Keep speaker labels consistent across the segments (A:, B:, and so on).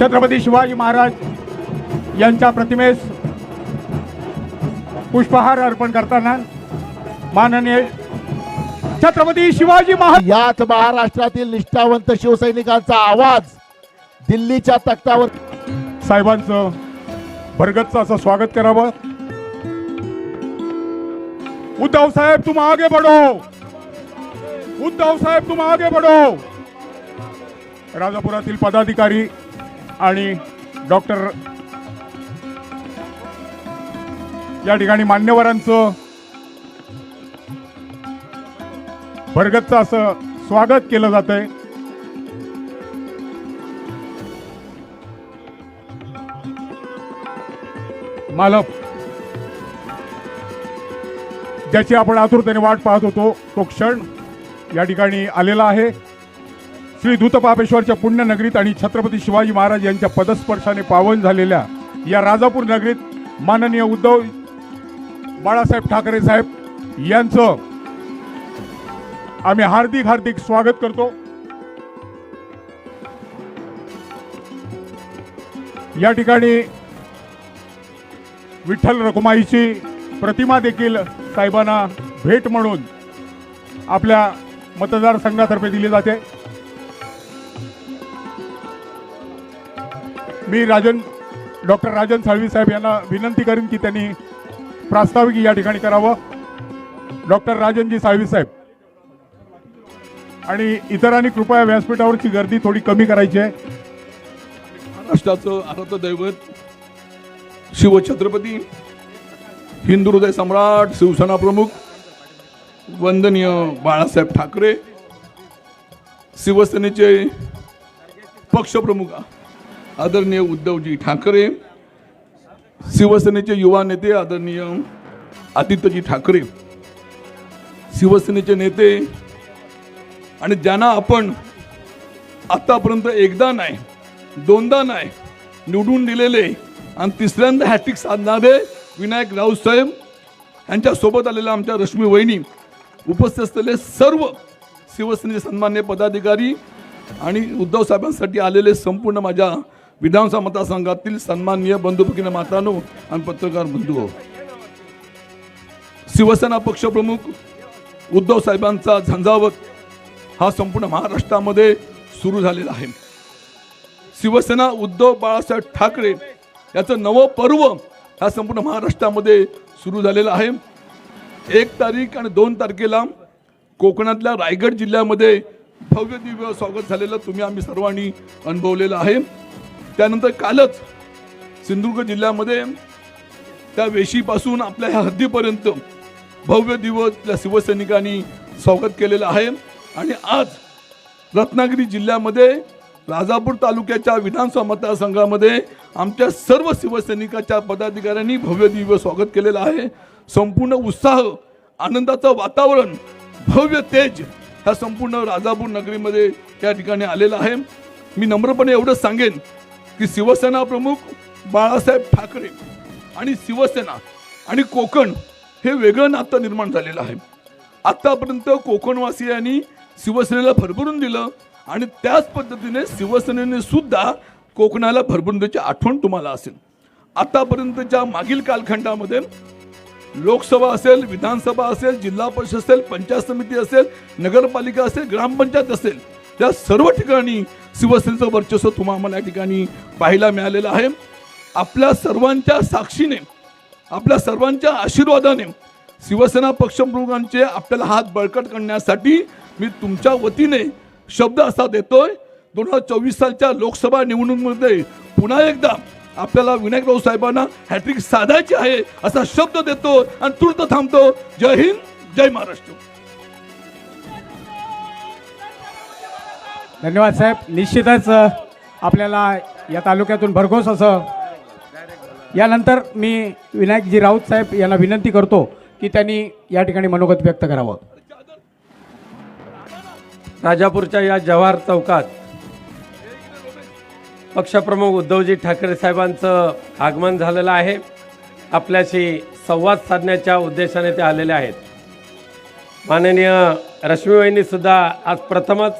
A: छत्रपती शिवाजी महाराज यांच्या प्रतिमेस पुष्पहार अर्पण करताना माननीय छत्रपती शिवाजी महाराज
B: याच महाराष्ट्रातील निष्ठावंत शिवसैनिकांचा आवाज दिल्लीच्या तख्तावर
A: साहेबांचं भरगतचं असं स्वागत करावं. उद्धव साहेब तुम आगे बढ़ो. उद्धव साहेब तुम आगे बढ़ो. राजापुरातील पदाधिकारी आणि डॉक्टर या ठिकाणी मान्यवरांचं भरगतचं असं स्वागत केलं जात आहे मालक ज्याची आपण आतुरतेने वाट पाहत होतो तो क्षण या ठिकाणी आलेला आहे. श्री दूतपापेश्वरच्या पुण्यनगरीत आणि छत्रपती शिवाजी महाराज यांच्या पदस्पर्शाने पावन झालेल्या या राजापूर नगरीत माननीय उद्धव बाळासाहेब ठाकरे साहेब यांचं आम्ही हार्दिक हार्दिक स्वागत करतो. या ठिकाणी विठ्ठल रखुमाईची प्रतिमा देखील साहेबांना भेट म्हणून आपल्या मतदारसंघातर्फे दिली जाते. मी राजन डॉक्टर राजन साळवी साहेब यांना विनंती करीन की त्यांनी प्रास्ताविक या ठिकाणी करावं. डॉक्टर राजनजी साळवी साहेब. आणि इतरांनी कृपया व्यासपीठावरची गर्दी थोडी कमी करायची आहे.
C: महाराष्ट्राचं आराध्य दैवत शिवछत्रपती हिंदू हृदय सम्राट शिवसेना प्रमुख वंदनीय बाळासाहेब ठाकरे शिवसेनेचे पक्षप्रमुख आदरणीय उद्धवजी ठाकरे शिवसेनेचे युवा नेते आदरणीय आदित्यजी ठाकरे शिवसेनेचे नेते आणि ज्यांना आपण आतापर्यंत एकदा नाही दोनदा नाही निवडून दिलेले आणि तिसऱ्यांदा हॅट्रिक साधणारे विनायक राऊतसाहेब यांच्यासोबत आलेल्या आमच्या रश्मी वहिनी उपस्थित असलेले सर्व शिवसेनेचे सन्मान्य पदाधिकारी आणि उद्धव साहेबांसाठी आलेले संपूर्ण माझ्या विधानसभा मतदारसंघातील सन्माननीय बंधू भगिनी मातानो आणि पत्रकार बंधू शिवसेना पक्षप्रमुख उद्धव साहेबांचा झंझावत हा संपूर्ण महाराष्ट्रामध्ये सुरू झालेला आहे. शिवसेना उद्धव बाळासाहेब ठाकरे याचं नवं पर्व हा संपूर्ण महाराष्ट्रामध्ये सुरू झालेलं आहे. एक तारीख आणि दोन तारखेला कोकणातल्या रायगड जिल्ह्यामध्ये भव्य दिव्य स्वागत झालेलं तुम्ही आम्ही सर्वांनी अनुभवलेलं आहे. त्यानंतर कालच सिंधुदुर्ग जिल्ह्यामध्ये त्या वेशीपासून आपल्या ह्या हद्दीपर्यंत भव्य दिवस शिवसैनिकांनी स्वागत केलेलं आहे. आणि आज रत्नागिरी जिल्ह्यामध्ये राजापूर तालुक्याच्या विधानसभा मतदारसंघामध्ये आमच्या सर्व शिवसैनिकाच्या पदाधिकाऱ्यांनी भव्य दिव्य स्वागत केलेलं आहे. संपूर्ण उत्साह आनंदाचं वातावरण भव्य तेज ह्या संपूर्ण राजापूर नगरीमध्ये त्या ठिकाणी आलेलं आहे. मी नम्रपणे एवढंच सांगेन की शिवसेना प्रमुख बाळासाहेब ठाकरे आणि शिवसेना आणि कोकण हे वेगळं नातं निर्माण झालेलं आहे. आतापर्यंत कोकणवासियांनी शिवसेनेला भरभरून दिलं आणि त्याच पद्धतीने शिवसेनेने सुद्धा कोकणाला भरभरून द्यायची आठवण तुम्हाला असेल. आतापर्यंतच्या मागील कालखंडामध्ये लोकसभा असेल विधानसभा असेल जिल्हा परिषद असेल पंचायत समिती असेल नगरपालिका असेल ग्रामपंचायत असेल त्या सर्व ठिकाणी शिवसेनेचं वर्चस्व तुम्हाला आम्हाला या ठिकाणी पाहायला मिळालेलं आहे. आपल्या सर्वांच्या साक्षीने आपल्या सर्वांच्या आशीर्वादाने शिवसेना पक्षप्रमुखांचे आपल्याला हात बळकट करण्यासाठी मी तुमच्या वतीने शब्द असा देतोय. दोन हजार चोवीस सालच्या लोकसभा निवडणुकीमध्ये पुन्हा एकदा आपल्याला विनायकराव साहेबांना हॅट्रिक साधायची आहे असा शब्द देतो आणि तुर्त थांबतो. जय हिंद जय महाराष्ट्र.
A: धन्यवाद साहेब. निश्चितच आपल्याला या तालुक्यातून भरघोस असं यानंतर मी विनायकजी राऊत साहेब यांना विनंती करतो की त्यांनी या ठिकाणी मनोगत व्यक्त करावं.
D: राजापूरच्या या जव्हार चौकात पक्षप्रमुख उद्धवजी ठाकरे साहेबांचं आगमन झालेलं आहे. आपल्याशी संवाद साधण्याच्या उद्देशाने ते आलेले आहेत. माननीय रश्मीवहिनी सुद्धा आज प्रथमच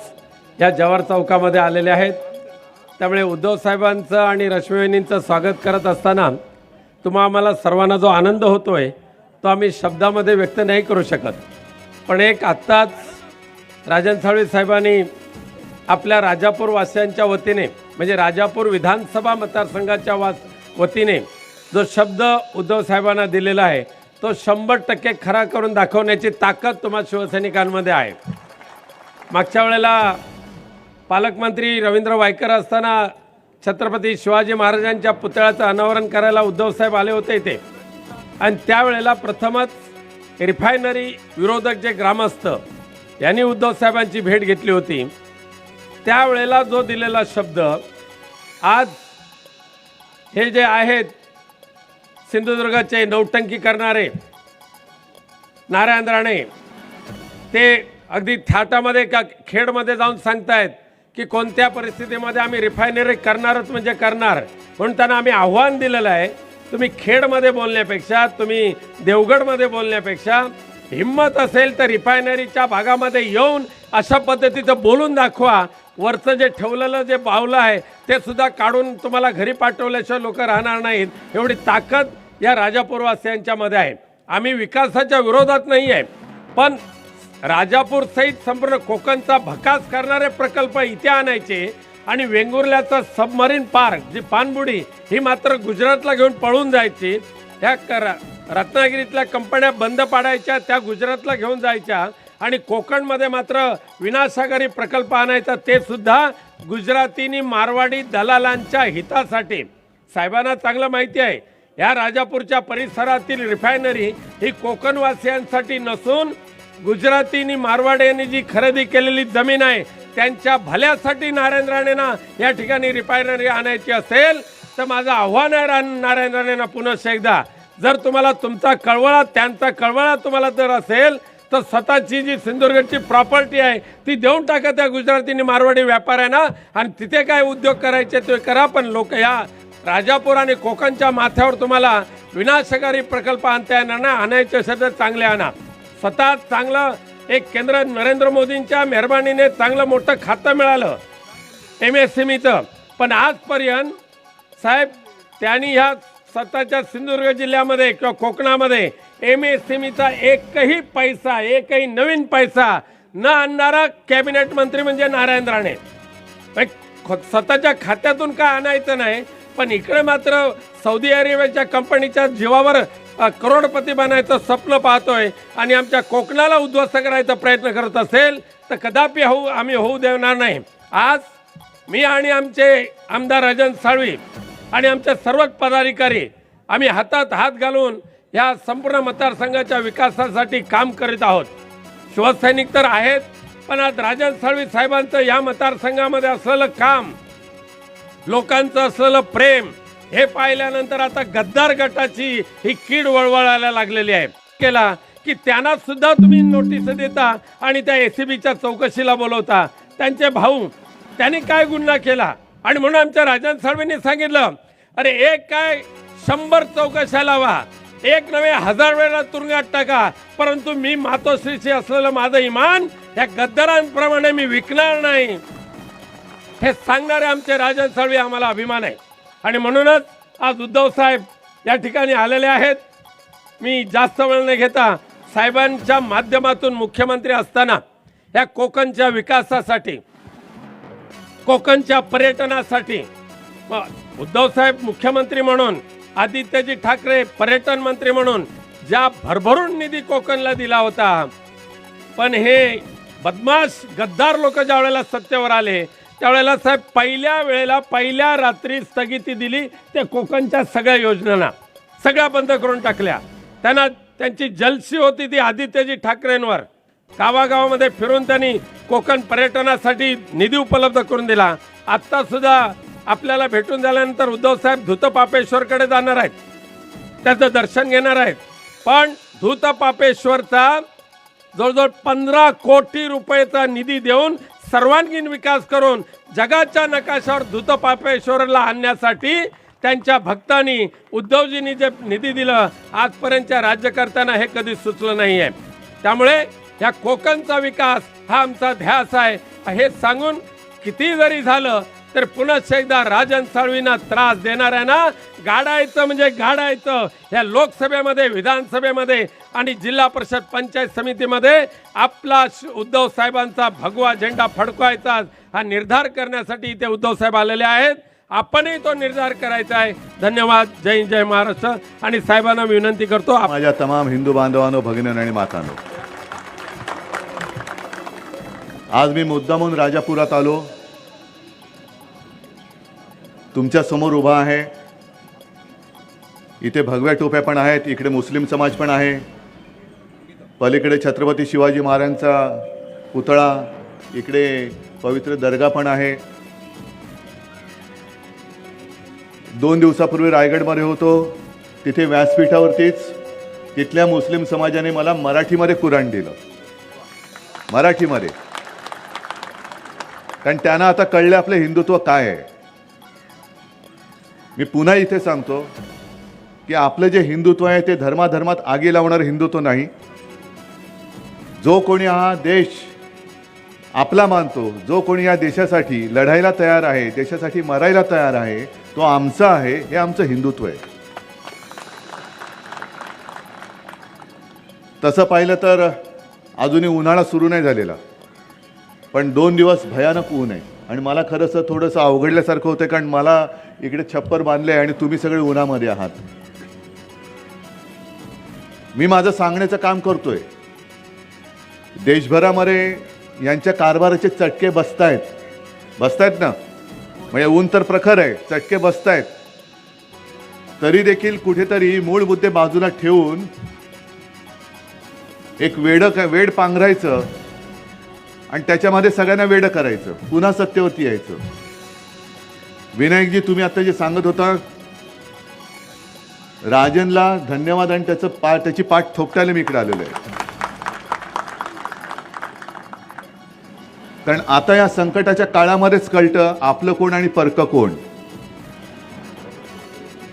D: या जवार चौकामध्ये आलेले आहेत. त्यामुळे उद्धव साहेबांचं आणि रश्मीवहिनींचं स्वागत करत असताना तुम्हा आम्हाला सर्वांना जो आनंद होतो आहे तो आम्ही शब्दामध्ये व्यक्त नाही करू शकत. पण एक आत्ताच राजन साळवी साहेबांनी आपल्या राजापूर वासियांच्या वतीने म्हणजे राजापूर विधानसभा मतदारसंघाच्या वास वतीने जो शब्द उद्धव साहेबांना दिलेला आहे तो शंभर टक्के खरा करून दाखवण्याची ताकद तुम्हा शिवसैनिकांमध्ये आहे. मागच्या वेळेला पालकमंत्री रवींद्र वायकर असताना छत्रपती शिवाजी महाराजांच्या पुतळ्याचं अनावरण करायला उद्धवसाहेब आले होते इथे. आणि त्यावेळेला प्रथमच रिफायनरी विरोधक जे ग्रामस्थ यांनी उद्धवसाहेबांची भेट घेतली होती. त्यावेळेला जो दिलेला शब्द आज हे जे आहेत सिंधुदुर्गाचे नौटंकी करणारे नारायण राणे ते अगदी थाटामध्ये का खेडमध्ये जाऊन सांगतायत की कोणत्या परिस्थितीमध्ये आम्ही रिफायनरी करणारच म्हणजे करणार. म्हणून त्यांना आम्ही आव्हान दिलेलं आहे. तुम्ही खेडमध्ये बोलण्यापेक्षा तुम्ही देवगडमध्ये बोलण्यापेक्षा हिंमत असेल तर रिफायनरीच्या भागामध्ये येऊन अशा पद्धतीचं बोलून दाखवा. वरचं जे ठेवलेलं जे बावलं आहे ते सुद्धा काढून तुम्हाला घरी पाठवल्याशिवाय लोक राहणार नाहीत. एवढी ताकद या राजापूरवासियांच्यामध्ये आहे. आम्ही विकासाच्या विरोधात नाही आहे पण राजापूर सहित संपूर्ण कोकणचा भकास करणारे प्रकल्प इथे आणायचे आणि वेंगुर्ल्याचा सबमरीन पार्क जी पानबुडी ही मात्र गुजरातला घेऊन पळून जायची ह्या रत्नागिरीतल्या कंपन्या बंद पाडायच्या त्या गुजरातला घेऊन जायच्या आणि कोकणमध्ये मात्र विनाशकारी प्रकल्प आणायचा ते सुद्धा गुजरातीनी मारवाडी दलालांच्या हितासाठी. साहेबांना चांगलं माहिती आहे या राजापूरच्या परिसरातील रिफायनरी ही कोकणवासियांसाठी नसून गुजरातीनी मारवाड्यांनी जी खरेदी केलेली जमीन आहे त्यांच्या भल्यासाठी नारायण राणेंना या ठिकाणी रिफायनरी आणायची असेल तर माझं आव्हान आहे रा- नारायण राणेंना पुन्हा एकदा. जर तुम्हाला तुमचा कळवळा त्यांचा कळवळा तुम्हाला जर असेल तर स्वतःची जी सिंधुदुर्गची प्रॉपर्टी आहे ती देऊन टाका त्या गुजरातीनी मारवाडी व्यापाऱ्यांना. आणि तिथे काय उद्योग करायचे ते करा पण लोक या राजापूर आणि कोकणच्या माथ्यावर तुम्हाला विनाशकारी प्रकल्प आणता येणार ना आणायचे असेल तर चांगले आणा. स्वतः चांगलं एक केंद्र नरेंद्र मोदींच्या मेहरबानीने चांगलं मोठं खातं मिळालं एम एस एम ईचं पण आजपर्यंत साहेब त्यांनी ह्या स्वतःच्या सिंधुदुर्ग जिल्ह्यामध्ये किंवा कोकणामध्ये एम एस एम ईचा एकही पैसा एकही नवीन पैसा न आणणारा कॅबिनेट मंत्री म्हणजे नारायण राणे एक स्वतःच्या खात्यातून काय आणायचं नाही पण इकडे मात्र सौदी अरेबियाच्या कंपनीच्या जीवावर करोडपती बनायचं स्वप्न पाहतोय आणि आमच्या कोकणाला उद्ध्वस्त करायचा प्रयत्न करत असेल तर कदापि होऊ आम्ही होऊ देणार नाही. आज मी आणि आमचे आमदार राजन साळवी आणि आमचे सर्वच पदाधिकारी आम्ही हातात हात घालून या संपूर्ण मतदारसंघाच्या विकासासाठी काम करीत आहोत. शिवसैनिक तर आहेत पण आज राजन साळवी साहेबांचं या मतदारसंघामध्ये असलेलं काम लोकांचं असलेलं प्रेम हे पाहिल्यानंतर आता गद्दार गटाची ही कीड वळवळायला लागलेली आहे. केला की त्यांना सुद्धा तुम्ही नोटीस देता आणि त्या एसीबीच्या चौकशीला बोलवता. त्यांचे भाऊ त्यांनी काय गुन्हा केला? आणि म्हणून आमच्या राजन साळवींनी सांगितलं अरे एक काय शंभर चौकशा लावा. एक नव्हे हजार वेळा तुरुंगात टाका. परंतु मी मातोश्रीशी असलेलं माझं इमान या गद्दारांप्रमाणे मी विकणार नाही. हे सांगणारे आमचे राजन साळवी आम्हाला अभिमान आहे. आणि म्हणूनच आज उद्धव साहेब या ठिकाणी आलेले आहेत. मी जास्त वेळ न घेता साहेबांच्या माध्यमातून मुख्यमंत्री असताना या कोकणच्या विकासासाठी कोकणच्या पर्यटनासाठी उद्धवसाहेब उद्धव साहेब मुख्यमंत्री म्हणून आदित्यजी ठाकरे पर्यटन मंत्री म्हणून ज्या भरभरून निधी कोकणला दिला होता पण हे बदमाश गद्दार लोक ज्या वेळेला सत्तेवर आले त्यावेळेला साहेब पहिल्या वेळेला पहिल्या रात्री स्थगिती दिली ते कोकणच्या सगळ्या योजनांना. सगळ्या बंद करून टाकल्या. त्यांना त्यांची जलसी होती ती आदित्यजी ठाकरेंवर. गावागावामध्ये फिरून त्यांनी कोकण पर्यटनासाठी निधी उपलब्ध करून दिला. आत्तासुद्धा आपल्याला भेटून झाल्यानंतर उद्धवसाहेब धूतपापेश्वरकडे जाणार आहेत. त्याचं दर्शन घेणार आहेत. पण धूतपापेश्वरचा जवळजवळ पंधरा कोटी रुपयेचा निधी देऊन सर्वांगीण विकास करून जगाच्या नकाशावर धुतपापेश्वरला आणण्यासाठी त्यांच्या भक्तांनी उद्धवजींनी जे निधी दिलं आजपर्यंतच्या राज्यकर्त्यांना हे कधी सुचलं नाही आहे त्यामुळे ह्या कोकणचा विकास हा आमचा ध्यास आहे. हे सांगून किती जरी झालं तर पुन्हा एकदा राजन साळवींना त्रास देणाऱ्यांना गाडायचं म्हणजे गाडायचं. या लोकसभेमध्ये विधानसभेमध्ये आणि जिल्हा परिषद पंचायत समितीमध्ये आपला उद्धव साहेबांचा भगवा झेंडा फडकवायचा हा निर्धार करण्यासाठी इथे उद्धव साहेब आलेले आहेत. आपणही तो निर्धार करायचा आहे. धन्यवाद. जय जय महाराष्ट्र. आणि साहेबांना विनंती करतो
E: माझ्या तमाम हिंदू बांधवांनो भगिनी आणि मातांनो. आज मी मुद्दामून राजापुरात आलो. तुमच्यासमोर उभा आहे. इथे भगव्या टोप्या पण आहेत इकडे मुस्लिम समाज पण आहे. पलीकडे छत्रपती शिवाजी महाराजांचा पुतळा इकडे पवित्र दर्गा पण आहे. दोन दिवसापूर्वी रायगडमध्ये होतो तिथे व्यासपीठावरतीच तिथल्या मुस्लिम समाजाने मला मराठीमध्ये कुराण दिलं. मराठीमध्ये. कारण त्यांना आता कळलं आपलं हिंदुत्व काय आहे. मी पुन्हा इथे सांगतो की आपलं जे हिंदुत्व आहे ते धर्माधर्मात आगी लावणारं हिंदुत्व नाही. जो कोणी हा देश आपला मानतो जो कोणी या देशासाठी लढायला तयार आहे देशासाठी मरायला तयार आहे तो आमचा आहे हे आमचं हिंदुत्व आहे. तसं पाहिलं तर अजूनही उन्हाळा सुरू नाही झालेला. पण दोन दिवस भयानक ऊन आहे. आणि मला खरंसं थोडंसं अवघडल्यासारखं होतं कारण मला इकडे छप्पर बांधले आणि तुम्ही सगळे उन्हामध्ये आहात. मी माझं सांगण्याचं काम करतोय. देशभरामध्ये यांच्या कारभाराचे चटके बसतायत. बसतायत ना? म्हणजे ऊन तर प्रखर आहे चटके बसतायत. तरी देखील कुठेतरी मूळ मुद्दे बाजूला ठेवून एक वेड वेड पांघरायचं आणि त्याच्यामध्ये सगळ्यांना वेड करायचं. पुन्हा सत्तेवरती यायचं. विनायकजी तुम्ही आता जे सांगत होता राजनला धन्यवाद आणि त्याचं पा त्याची पाठ थोपटायला मी इकडे आलेलो आहे. कारण आता या संकटाच्या काळामध्येच कळतं आपलं कोण आणि परक कोण.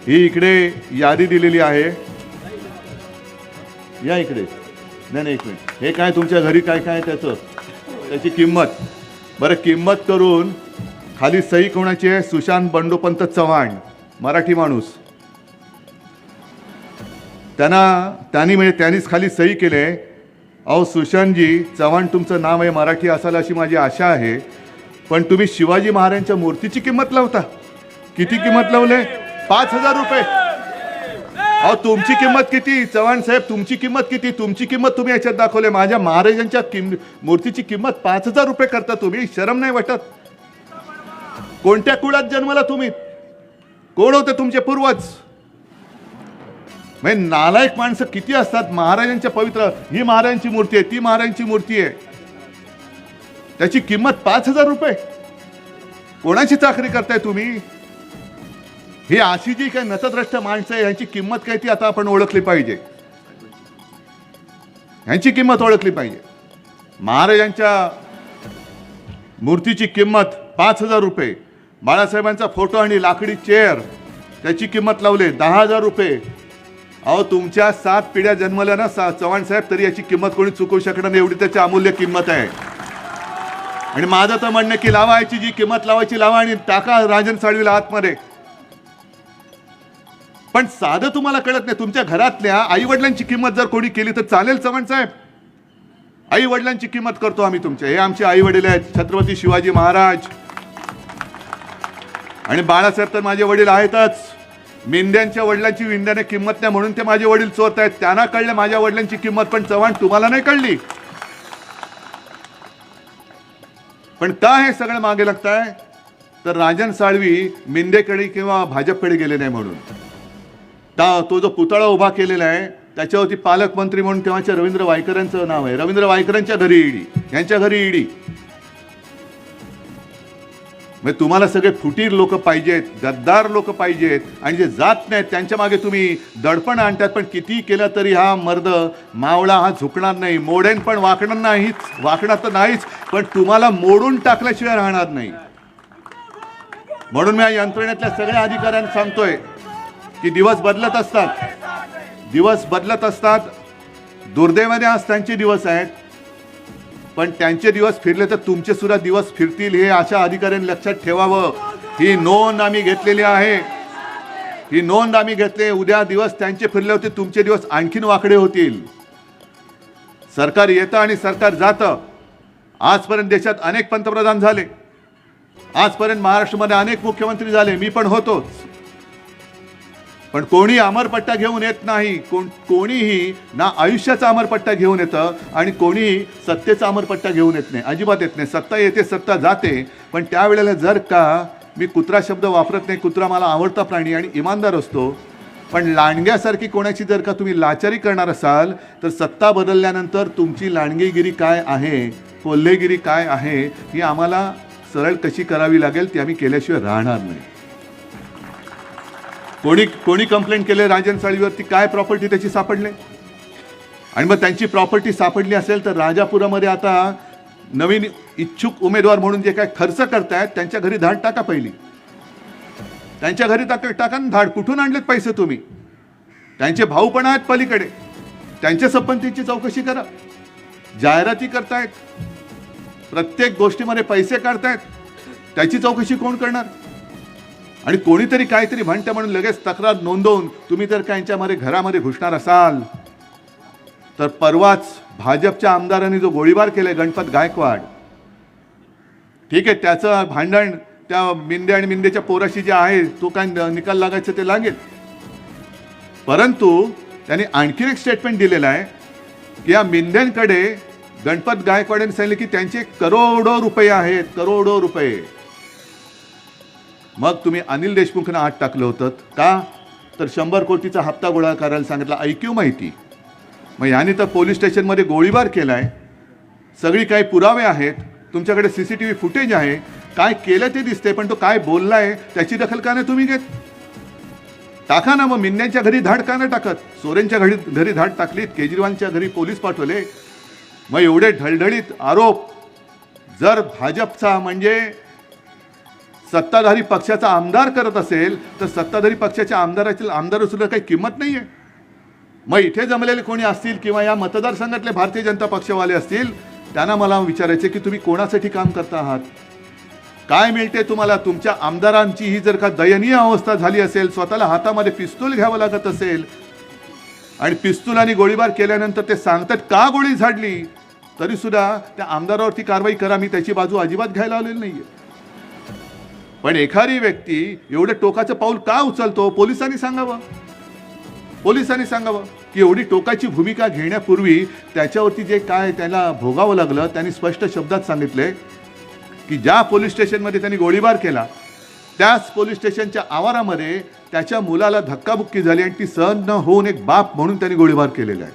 E: ही इकडे यादी दिलेली आहे. या इकडे. नाही नाही एक मिनिट. हे काय तुमच्या घरी काय काय त्याचं? त्याची किंमत. बरं किंमत करून खाली सही कोणाची आहे? सुशांत बंडोपंत चव्हाण मराठी माणूस. त्यांना त्यांनी म्हणजे त्यांनीच खाली सही केले अहो सुशांतजी चव्हाण तुमचं नाव आहे मराठी असाल अशी माझी आशा आहे. पण तुम्ही शिवाजी महाराजांच्या मूर्तीची किंमत लावता. किती किंमत लावले पाच हजार रुपये. अहो तुमची किंमत किती? चव्हाण साहेब तुमची किंमत किती? तुमची किंमत तुम्ही याच्यात दाखवले. माझ्या महाराजांच्या किम मूर्तीची किंमत पाच हजार रुपये करता तुम्ही. शरम नाही वाटत. कोणत्या कुळात जन्मला तुम्ही? कोण होते तुमचे पूर्वज? म्हणजे नालायक माणसं किती असतात? महाराजांच्या पवित्र ही महाराजांची मूर्ती आहे ती महाराजांची मूर्ती आहे. त्याची किंमत पाच हजार रुपये. कोणाची चाकरी करताय तुम्ही? ही अशी जी काही नतद्रष्ट माणसं आहे यांची किंमत काय ती आता आपण ओळखली पाहिजे. यांची किंमत ओळखली पाहिजे. महाराजांच्या मूर्तीची किंमत पाच हजार रुपये. बाळासाहेबांचा फोटो आणि लाकडी चेअर त्याची किंमत लावले दहा हजार रुपये. अहो तुमच्या सात पिढ्या जन्मल्या ना सा चव्हाण साहेब तरी याची किंमत कोणी चुकवू शकणार नाही एवढी त्याची अमूल्य किंमत आहे. आणि माझं तर म्हणणं की लावायची जी किंमत लावायची लावा आणि टाका राजन साळवीला आतमध्ये. पण साधं तुम्हाला कळत नाही. तुमच्या घरातल्या आई वडिलांची किंमत जर कोणी केली तर चालेल चव्हाण साहेब. आई वडिलांची किंमत करतो आम्ही तुमच्या. हे आमचे आई वडील आहेत. छत्रपती शिवाजी महाराज. आणि बाळासाहेब तर माझे वडील आहेतच. मेंढ्यांच्या वडिलांची विंध्याने किंमत नाही म्हणून ते माझे वडील चोरत आहेत. त्यांना कळलं माझ्या वडिलांची किंमत पण चव्हाण तुम्हाला नाही कळली. पण का हे सगळं मागे लागताय? तर राजन साळवी मेंदेकडे किंवा भाजपकडे गेले नाही म्हणून. ता तो जो पुतळा उभा केलेला आहे त्याच्यावरती पालकमंत्री म्हणून तेव्हाच्या रवींद्र वायकरांचं नाव आहे. रवींद्र वायकरांच्या घरी ईडी. यांच्या घरी ईडी. म्हणजे तुम्हाला सगळे फुटीर लोक पाहिजेत गद्दार लोक पाहिजेत आणि जे जात नाहीत त्यांच्या मागे तुम्ही दडपण आणतात पण किती केलं तरी हा मर्द मावळा हा झुकणार नाही. मोडेन पण वाकणार नाहीच वाकणार तर नाहीच पण तुम्हाला मोडून टाकल्याशिवाय राहणार नाही. म्हणून मी या यंत्रणेतल्या सगळ्या अधिकाऱ्यांना सांगतोय की दिवस बदलत असतात. दिवस बदलत असतात. दुर्दैवाने आज त्यांचे दिवस आहेत. पण त्यांचे दिवस फिरले तर तुमचे सुद्धा दिवस फिरतील हे अशा अधिकाऱ्यांनी लक्षात ठेवावं. ही नोंद आम्ही घेतलेली आहे. ही नोंद आम्ही घेतली. उद्या दिवस त्यांचे फिरले होते तुमचे दिवस आणखीन वाकडे होतील. सरकार येतं आणि सरकार जातं. आजपर्यंत देशात अनेक पंतप्रधान झाले. आजपर्यंत महाराष्ट्रामध्ये अनेक मुख्यमंत्री झाले. मी पण होतोच. पण कोणी अमरपट्टा घेऊन येत नाही. कोण कोणीही ना आयुष्याचा अमरपट्टा घेऊन येतं आणि कोणीही सत्तेचा अमरपट्टा घेऊन येत नाही. अजिबात येत नाही. सत्ता येते सत्ता जाते. पण त्यावेळेला जर का मी कुत्रा शब्द वापरत नाही कुत्रा मला आवडता प्राणी आणि इमानदार असतो पण लांडग्यासारखी कोणाची जर का तुम्ही लाचारी करणार असाल तर सत्ता बदलल्यानंतर तुमची लांडगीगिरी काय आहे कोल्हेगिरी काय आहे ही आम्हाला सरळ कशी करावी लागेल ती आम्ही केल्याशिवाय राहणार नाही. कोणी कोणी कंप्लेंट केले राजन साळीवरती काय प्रॉपर्टी त्याची सापडले? आणि मग त्यांची प्रॉपर्टी सापडली असेल तर राजापुरामध्ये आता नवीन इच्छुक उमेदवार म्हणून जे काय खर्च करतायत त्यांच्या घरी धाड टाका पहिली. त्यांच्या घरी टाका टाका धाड. कुठून आणलेत पैसे तुम्ही? त्यांचे भाऊ पण आहेत पलीकडे. त्यांच्या संपत्तीची चौकशी करा. जाहिराती करतायत. प्रत्येक गोष्टीमध्ये पैसे काढतायत. त्याची चौकशी कोण करणार? आणि कोणीतरी काहीतरी म्हणतं म्हणून लगेच तक्रार नोंदवून तुम्ही जर का यांच्यामध्ये घरामध्ये घुसणार असाल. तर परवाच भाजपच्या आमदारांनी जो गोळीबार केलाय गणपत गायकवाड ठीक आहे त्याचं भांडण त्या मिंदे आणि मिंदेच्या पोराशी जे आहे तो काय निकाल लागायचं ते लागेल. परंतु त्यांनी आणखीन एक स्टेटमेंट दिलेलं आहे की या मिंद्यांकडे गणपत गायकवाड यांनी सांगितलं की त्यांचे करोडो रुपये आहेत करोडो रुपये. मग तुम्ही अनिल देशमुखनं आत टाकलं होतं. का? तर शंभर कोटीचा हप्ता गोळा करायला सांगितला. ऐक्यू माहिती. मग याने तर पोलीस स्टेशनमध्ये गोळीबार केला आहे सगळी काही पुरावे आहेत. तुमच्याकडे C C T V footage आहे. काय केलं ते दिसते पण तो काय बोलला आहे त्याची दखल का नाही तुम्ही घेत? टाका ना मग मिन्यांच्या घरी धाड का नाही टाकत? सोरेनच्या घरी घरी धाड टाकलीत केजरीवालच्या घरी पोलीस पाठवले. मग एवढे ढळढळीत आरोप. जर भाजपचा म्हणजे सत्ताधारी पक्षाचा आमदार करत असेल तर सत्ताधारी पक्षाच्या आमदाराची आमदार सुद्धा काही किंमत नाही आहे मग इथे जमलेले कोणी असतील किंवा या मतदारसंघातले भारतीय जनता पक्षवाले असतील त्यांना मला विचारायचे की तुम्ही कोणासाठी काम करता आहात? काय मिळते तुम्हाला? तुमच्या आमदारांची ही जर का दयनीय अवस्था झाली असेल स्वतःला हातामध्ये पिस्तूल घ्यावं लागत असेल आणि पिस्तूल आणि गोळीबार केल्यानंतर ते सांगतात का गोळी झाडली? तरी सुद्धा त्या आमदारावरती कारवाई करा मी त्याची बाजू अजिबात घ्यायला आलेली नाही आहे पण एखादी व्यक्ती एवढं टोकाचं पाऊल का उचलतो? पोलिसांनी सांगावं. पोलिसांनी सांगावं की एवढी टोकाची भूमिका घेण्यापूर्वी त्याच्यावरती जे काय त्याला भोगावं लागलं त्यांनी स्पष्ट शब्दात सांगितले की ज्या पोलीस स्टेशनमध्ये त्यांनी गोळीबार केला त्याच पोलीस स्टेशनच्या आवारामध्ये त्याच्या मुलाला धक्काबुक्की झाली आणि ती सहन न होऊन एक बाप म्हणून त्यांनी गोळीबार केलेला आहे.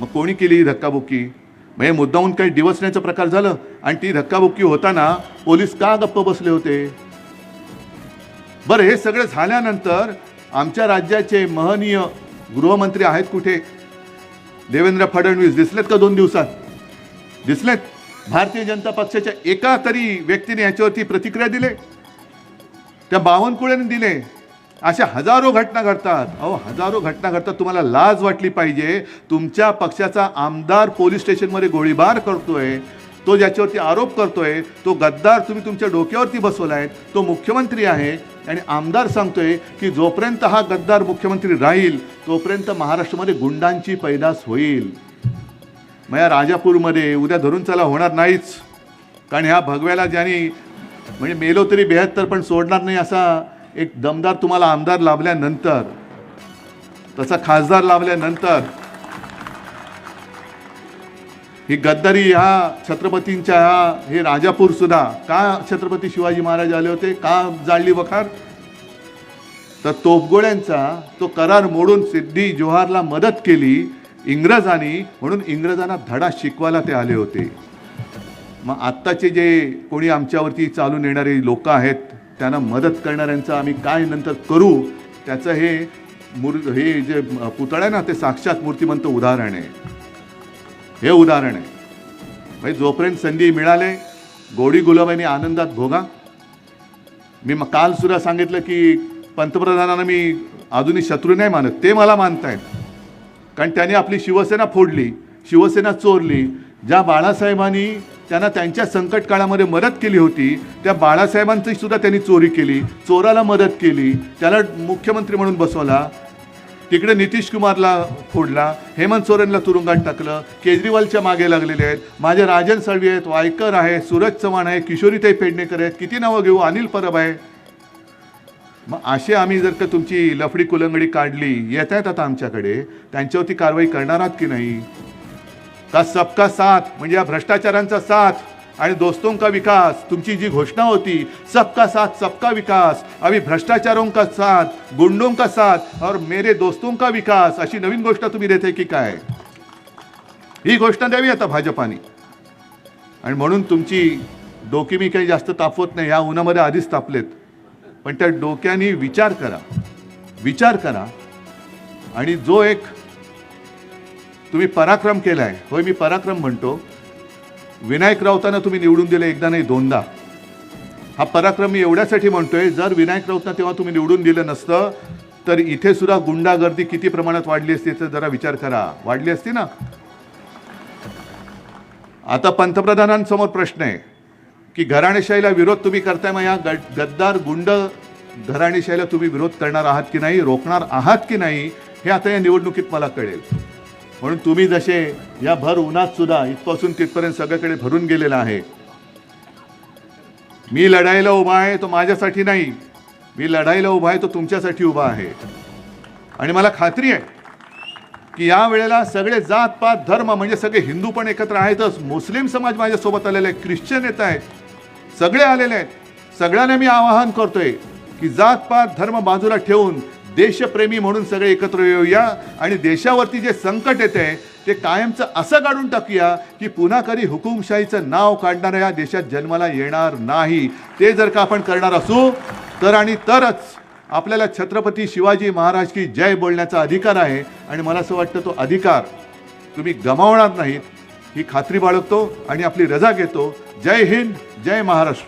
E: मग कोणी केली ही धक्काबुक्की? मग हे मुद्दाहून काही डिवसण्याचा प्रकार झालं आणि ती धक्काबुक्की होताना पोलीस का गप्प बसले होते? बरं हे सगळं झाल्यानंतर आमच्या राज्याचे महनीय गृहमंत्री आहेत कुठे? देवेंद्र फडणवीस दिसलेत का दोन दिवसात? दिसलेत. भारतीय जनता पक्षाच्या एका तरी व्यक्तीने याच्यावरती प्रतिक्रिया दिले. त्या बावनकुळ्याने दिले. अशा हजारो घटना घडतात. अहो हजारो घटना घडतात. तुम्हाला लाज वाटली पाहिजे. तुमच्या पक्षाचा आमदार पोलीस स्टेशनमध्ये गोळीबार करतोय. तो ज्याच्यावरती आरोप करतोय तो गद्दार तुम्ही तुमच्या डोक्यावरती बसवला आहे तो मुख्यमंत्री आहे. आणि आमदार सांगतोय की जोपर्यंत हा गद्दार मुख्यमंत्री राहील तोपर्यंत महाराष्ट्रामध्ये गुंडांची पैदास होईल. मग या राजापूरमध्ये उद्या धरून चला होणार नाहीच. कारण ह्या भगव्याला ज्यांनी म्हणजे मेलो तरी बेहत्तर पण सोडणार नाही असा एक दमदार तुम्हाला आमदार लाभल्यानंतर तसा खासदार लाभल्यानंतर ही गद्दारी ह्या छत्रपतींच्या ह्या हे राजापूर सुद्धा का छत्रपती शिवाजी महाराज आले होते का जाळली वखार? तर तोफगोळ्यांचा तो करार मोडून सिद्धी जोहारला मदत केली इंग्रजांनी म्हणून इंग्रजांना धडा शिकवायला ते आले होते. मग आत्ताचे जे कोणी आमच्यावरती चालून येणारे लोक आहेत त्यांना मदत करणाऱ्यांचं आम्ही काय नंतर करू त्याचं हे मूर हे जे पुतळ आहे ना ते साक्षात मूर्तिमंत उदाहरण आहे. हे उदाहरण आहे. म्हणजे जोपर्यंत संधी मिळाले गोडी गुलाबाईने आनंदात भोगा. मी मग काल सुद्धा सांगितलं की पंतप्रधानांना मी अजूनही शत्रू नाही मानत ते मला मानतायत. कारण त्यांनी आपली शिवसेना फोडली शिवसेना चोरली. ज्या बाळासाहेबांनी त्यांना त्यांच्या संकट काळामध्ये मदत केली होती. त्या बाळासाहेबांची सुद्धा त्यांनी चोरी केली. चोराला मदत केली. त्याला मुख्यमंत्री म्हणून बसवला. तिकडे नितीश कुमारला फोडला. हेमंत सोरेनला तुरुंगात टाकलं. केजरीवालच्या मागे लागलेले आहेत. माझे राजन साळवी आहेत. वायकर आहे. सूरज चव्हाण आहे. किशोरीताई पेडणेकर आहेत. किती नावं घेऊ? अनिल परब आहे. मग असे आम्ही जर का तुमची लफडी कुलंगडी काढली येत आहेत आता आमच्याकडे. त्यांच्यावरती कारवाई करणार आहात की नाही? का सबका साथ? म्हणजे या भ्रष्टाचारांचा साथ. आणि दोस्तों का विकास तुमची जी घोषणा होती सबका साथ सबका विकास. अभी भ्रष्टाचारों का साथ गुंडों का साथ और मेरे दोस्तों का विकास अशी नवीन गोष्ट तुम्ही देते की काय? ही घोषणा द्यावी आता भाजपाने. आणि म्हणून तुमची डोकी मी काही जास्त तापवत नाही या उन्हामध्ये आधीच तापलेत. पण त्या डोक्याने विचार करा. विचार करा. आणि जो एक तुम्ही पराक्रम केला आहे होय मी पराक्रम म्हणतो. विनायक राऊतांना तुम्ही निवडून दिले एकदा नाही दोनदा. हा पराक्रम मी एवढ्यासाठी म्हणतोय जर विनायक राऊतना तेव्हा तुम्ही निवडून दिलं नसतं तर इथे सुद्धा गुंडागर्दी किती प्रमाणात वाढली असती याचा जरा विचार करा. वाढली असती ना? आता पंतप्रधानांसमोर प्रश्न आहे की घराणेशाहीला विरोध तुम्ही करताय मग या गद्दार गुंड घराणेशाहीला तुम्ही विरोध करणार आहात की नाही रोखणार आहात की नाही हे आता या निवडणुकीत मला कळेल. म्हणून तुम्ही जसे या भर उन्हात सुद्धा इथपासून तिथपर्यंत सगळ्याकडे भरून गेलेला आहे. मी लढाईला उभा आहे तो माझ्यासाठी नाही. मी लढाईला उभा आहे तो तुमच्यासाठी उभा आहे. आणि मला खात्री आहे की या वेळेला सगळे जात पात धर्म म्हणजे सगळे हिंदू पण एकत्र आहेतच. मुस्लिम समाज माझ्यासोबत आलेले आहे ख्रिश्चन येत आहेत. सगळे आलेले आहेत. सगळ्यांना मी आवाहन करतोय की जात पात धर्म बाजूला ठेवून देशप्रेमी म्हणून सगळे एकत्र येऊया आणि देशावरती जे संकट येते ते कायमचं असं काढून टाकूया की पुन्हा कधी हुकुमशाहीचं नाव काढणाऱ्या या देशात जन्माला येणार नाही. ते जर का आपण करणार असू तर आणि तरच आपल्याला छत्रपती शिवाजी महाराज की जय बोलण्याचा अधिकार आहे. आणि मला असं वाटतं तो अधिकार तुम्ही गमावणार नाहीत. ही खात्री बाळगतो आणि आपली रजा घेतो. जय हिंद जय महाराष्ट्र.